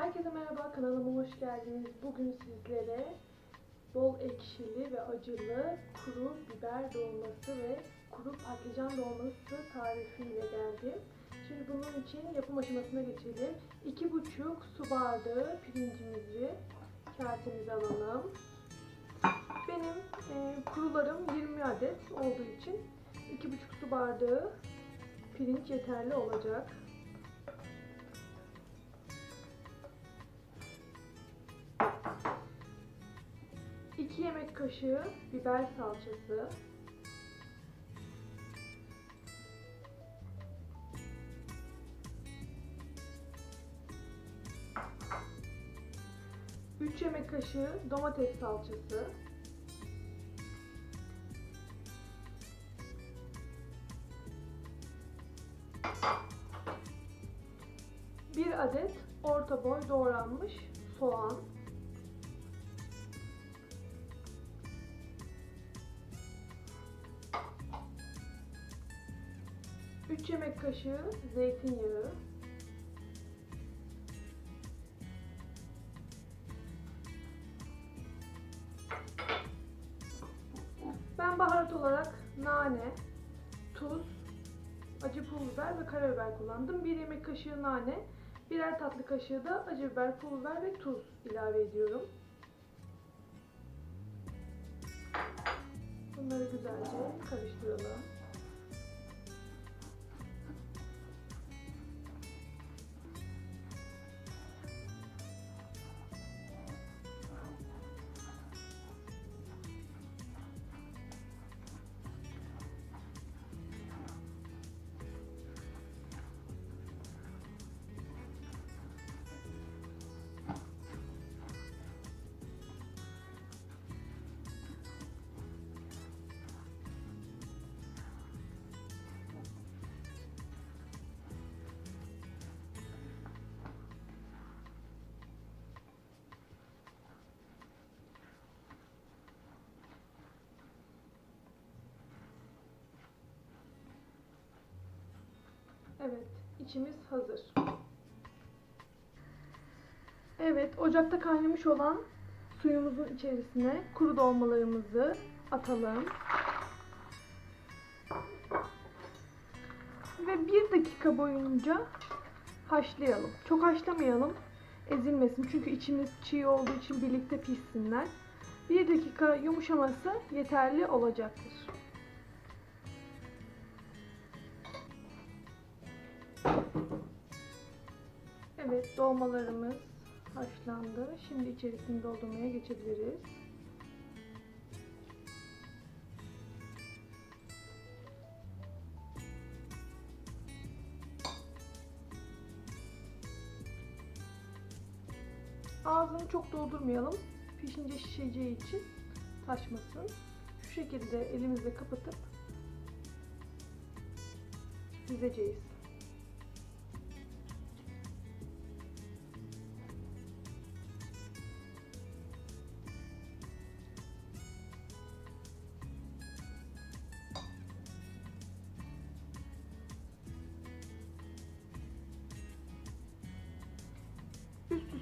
Herkese merhaba, kanalıma hoş geldiniz. Bugün sizlere bol ekşili ve acılı kuru biber dolması ve kuru patlıcan dolması tarifiyle geldim. Şimdi bunun için yapım aşamasına geçelim. 2,5 su bardağı pirincimizi kasemize alalım. Benim e, kurularım 20 adet olduğu için 2,5 su bardağı pirinç yeterli olacak. Kaşığı biber salçası. Üç yemek kaşığı domates salçası. Bir adet orta boy doğranmış soğan. 3 yemek kaşığı zeytinyağı. Ben baharat olarak nane, tuz, acı pul biber ve karabiber kullandım. 1 yemek kaşığı nane, birer tatlı kaşığı da acı biber, pul biber ve tuz ilave ediyorum. Bunları güzelce karıştıralım. Evet, içimiz hazır. Evet, ocakta kaynamış olan suyumuzun içerisine kuru dolmalarımızı atalım. Ve bir dakika boyunca haşlayalım. Çok haşlamayalım, ezilmesin. Çünkü içimiz çiğ olduğu için birlikte pişsinler. Bir dakika yumuşaması yeterli olacaktır. Evet, dolmalarımız haşlandı. Şimdi içerisini doldurmaya geçebiliriz. Ağzını çok doldurmayalım. Pişince şişeceği için taşmasın. Şu şekilde elimizle kapatıp dizeceğiz.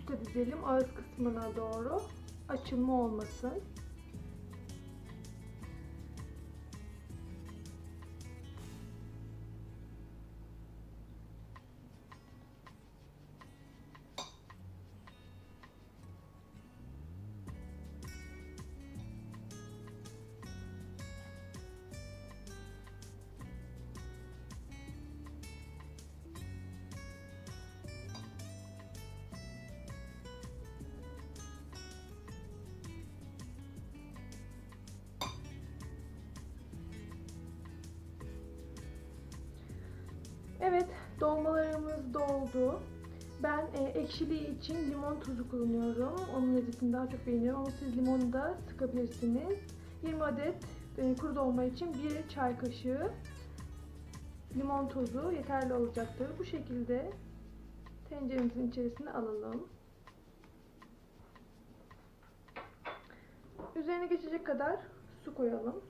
Üste dizelim ağız kısmına doğru. Açılma olmasın. Evet, dolmalarımız doldu. Ben e, ekşiliği için limon tuzu kullanıyorum. Onun lezzetini daha çok beğeniyorum ama siz limonu da sıkabilirsiniz. 20 adet e, kuru dolma için 1 çay kaşığı limon tozu yeterli olacaktır. Bu şekilde tenceremizin içerisine alalım. Üzerine geçecek kadar su koyalım.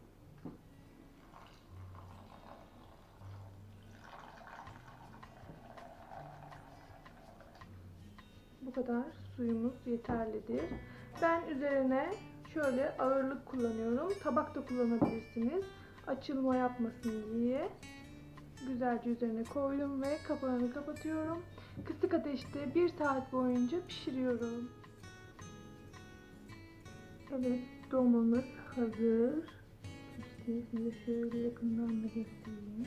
Kadar suyumuz yeterlidir. Ben üzerine şöyle ağırlık kullanıyorum. Tabak da kullanabilirsiniz. Açılma yapmasın diye. Güzelce üzerine koydum ve kapağını kapatıyorum. Kısık ateşte 1 saat boyunca pişiriyorum. Evet, dolmamız hazır. İşte size şöyle yakından da göstereyim.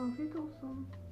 아, 필터 없어.